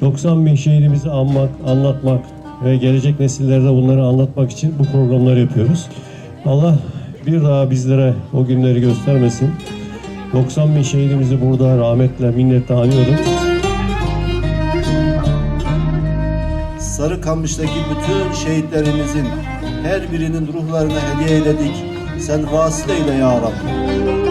90 bin şehidimizi anmak, anlatmak ve gelecek nesillerde bunları anlatmak için bu programları yapıyoruz. Allah bir daha bizlere o günleri göstermesin. 90 bin şehidimizi burada rahmetle, minnetle anıyorum. Sarıkamış'taki bütün şehitlerimizin her birinin ruhlarına hediye eyledik. Sen vasıl eyle ya Rabbi.